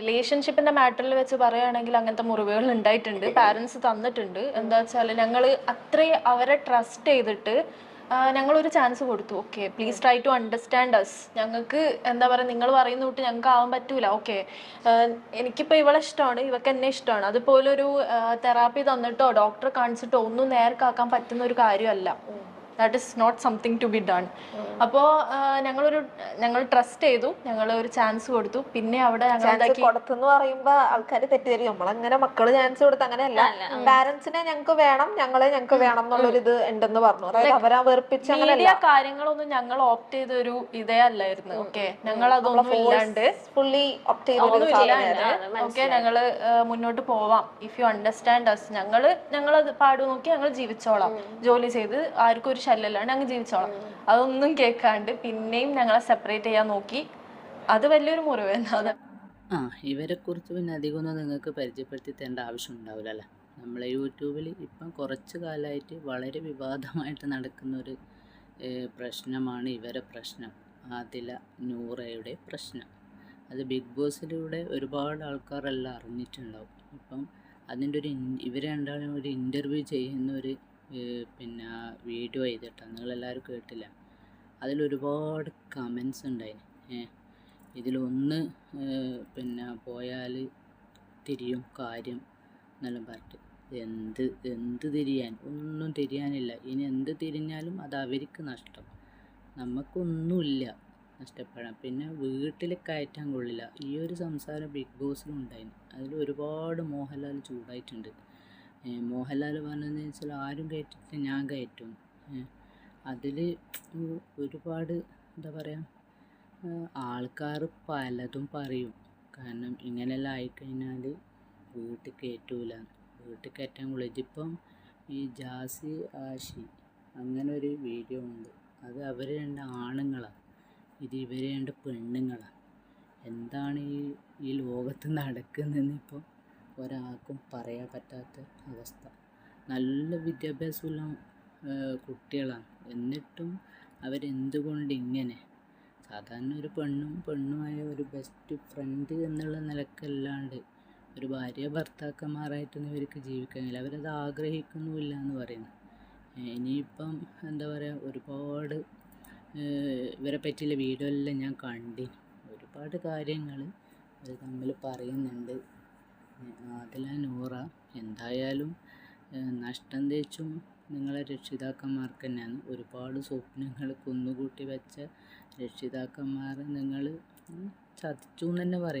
റിലേഷൻഷിപ്പിന്റെ മാറ്ററിൽ വെച്ച് പറയുകയാണെങ്കിൽ അങ്ങനത്തെ മുറിവുകൾ ഉണ്ടായിട്ടുണ്ട്. പാരന്റ്സ് തന്നിട്ടുണ്ട്. എന്താ വെച്ചാൽ ഞങ്ങൾ അത്രയും അവരെ ട്രസ്റ്റ് ചെയ്തിട്ട് ഞങ്ങൾ ഒരു ചാൻസ് കൊടുത്തു. Okay please try to understand us ഞങ്ങൾക്ക് എന്താ പറയുക നിങ്ങൾ പറയുന്ന തൊട്ട് ഞങ്ങൾക്ക് ആവാൻ പറ്റൂല. ഓക്കെ എനിക്കിപ്പോൾ ഇവളെ ഇഷ്ടമാണ് ഇവക്ക് എന്നെ ഇഷ്ടമാണ്. അതുപോലെ ഒരു തെറാപ്പി തന്നിട്ടോ ഡോക്ടറെ കാണിച്ചിട്ടോ ഒന്നും നേർക്കാക്കാൻ പറ്റുന്ന ഒരു കാര്യമല്ല. That is not something to be done അപ്പോൾ ഞങ്ങളൊരു ഞങ്ങൾ ട്രസ്റ്റ് ചെയ്തു. ഞങ്ങൾ ഒരു ചാൻസ് കൊടുത്തു. പിന്നെ അവിടെ കൊടുത്തെന്ന് പറയുമ്പോ ആൾക്കാർ തെറ്റിദ്ധരിക്കും. നമ്മളങ്ങനെ മക്കൾ ചാൻസ് കൊടുത്ത് അങ്ങനെയല്ല. പാരന്റ്സിനെ ഞങ്ങൾക്ക് വേണം ഞങ്ങളെ ഞങ്ങൾക്ക് വേണം എന്നുള്ളൊരിത് ഉണ്ടെന്ന് പറഞ്ഞു. അതായത് അവരാ വെറുപ്പിച്ച അങ്ങനെയല്ല. കാര്യങ്ങളൊന്നും ഞങ്ങൾ ഓപ്റ്റ് ചെയ്ത ഒരു ഇതേ അല്ലായിരുന്നു. ഓക്കെ ഞങ്ങൾ അതൊന്നും ഇല്ലാണ്ട്. ഫുള്ളി ഓപ്റ്റ് ചെയ്ത ഓക്കെ ഞങ്ങൾ മുന്നോട്ട് പോവാം. ഇഫ് യു അണ്ടർസ്റ്റാൻഡ് അസ് ഞങ്ങൾ ഞങ്ങൾ പാടു നോക്കി ഞങ്ങൾ ജീവിച്ചോളാം ജോലി ചെയ്ത് ആർക്കും ഒരു ശല്യമില്ലാണ്ട് അങ്ങ് ജീവിച്ചോളാം. അതൊന്നും കേൾക്കാണ്ട് പിന്നെയും ഞങ്ങളെ സെപ്പറേറ്റ് ചെയ്യാൻ നോക്കി. അത് വലിയൊരു മുറിവ് ആ ആ ഇവരെക്കുറിച്ച് പിന്നെ അധികമൊന്നും നിങ്ങൾക്ക് പരിചയപ്പെടുത്തി തരേണ്ട ആവശ്യം ഉണ്ടാവില്ല നമ്മളെ യൂട്യൂബിൽ ഇപ്പം കുറച്ച് കാലമായിട്ട് വളരെ വിവാദമായിട്ട് നടക്കുന്ന ഒരു പ്രശ്നമാണ് ഇവരെ പ്രശ്നം. ആദില നൂറയുടെ പ്രശ്നം. അത് ബിഗ് ബോസിലൂടെ ഒരുപാട് ആൾക്കാരെല്ലാം അറിഞ്ഞിട്ടുണ്ടാവും. ഇപ്പം അതിന്റെ ഒരു ഇവർ രണ്ടാളും ഒരു ഇന്റർവ്യൂ ചെയ്യുന്ന ഒരു പിന്നെ വീഡിയോ ചെയ്തിട്ടാണ് നിങ്ങളെല്ലാവരും കേട്ടില്ല. അതിലൊരുപാട് കമൻസ് ഉണ്ടായിന് ഇതിലൊന്ന് പിന്നെ പോയാൽ തിരിയും കാര്യം എന്നെല്ലാം പറഞ്ഞിട്ട്. എന്ത് എന്ത് തിരിയാൻ? ഒന്നും തിരിയാനില്ല. ഇനി എന്ത് തിരിഞ്ഞാലും അത് അവർക്ക് നഷ്ടം. നമുക്കൊന്നുമില്ല നഷ്ടപ്പെടാൻ. പിന്നെ വീട്ടിൽ കയറ്റാൻ കൊള്ളില്ല. ഈ ഒരു സംസാരം ബിഗ് ബോസിലും ഉണ്ടായിരുന്നു അതിൽ ഒരുപാട് മോഹൻലാൽ ചൂടായിട്ടുണ്ട്. മോഹൻലാൽ പറഞ്ഞതെന്ന് വെച്ചാൽ ആരും കയറ്റിട്ട് ഞാൻ കയറ്റും അതിൽ ഒരുപാട് എന്താ പറയുക ആൾക്കാർ പലതും പറയും. കാരണം ഇങ്ങനെയെല്ലാം ആയിക്കഴിഞ്ഞാൽ വീട്ടിൽ കയറ്റൂല. വീട്ടിൽ കയറ്റാൻ ഇതിപ്പം ഈ ജാസി ആഷി അങ്ങനെ ഒരു വീഡിയോ ഉണ്ട്. അത് അവർ രണ്ട് ആണുങ്ങളാണ് ഇത് ഇവർ രണ്ട് പെണ്ണുങ്ങളാണ് എന്താണ് ഈ ഈ ലോകത്ത് നടക്കുന്നതെന്ന് ഇപ്പോൾ ഒരാൾക്കും പറയാൻ പറ്റാത്ത അവസ്ഥ. നല്ല വിദ്യാഭ്യാസമുള്ള കുട്ടികളാണ്. എന്നിട്ടും അവരെന്തുകൊണ്ട് ഇങ്ങനെ? സാധാരണ ഒരു പെണ്ണും പെണ്ണുമായ ഒരു ബെസ്റ്റ് ഫ്രണ്ട് എന്നുള്ള നിലക്കല്ലാണ്ട് ഒരു ഭാര്യ ഭർത്താക്കന്മാരായിട്ടൊന്നും ഇവർക്ക് ജീവിക്കാൻ കഴിയില്ല. അവരത് ആഗ്രഹിക്കുന്നുമില്ല എന്ന് പറയുന്നു ഇനിയിപ്പം എന്താ പറയുക ഒരുപാട് ഇവരെ പറ്റിയുള്ള വീഡിയോ എല്ലാം ഞാൻ കണ്ടി ഒരുപാട് കാര്യങ്ങൾ അവർ തമ്മിൽ പറയുന്നുണ്ട്. അതില നൂറ എന്തായാലും നഷ്ടം തേച്ചും നിങ്ങളെ രക്ഷിതാക്കന്മാർക്ക് തന്നെയാണ്. ഒരുപാട് സ്വപ്നങ്ങൾ കുന്നുകൂട്ടി വെച്ച രക്ഷിതാക്കന്മാരെ നിങ്ങൾ ചതിച്ചു എന്ന് തന്നെ പറയാം.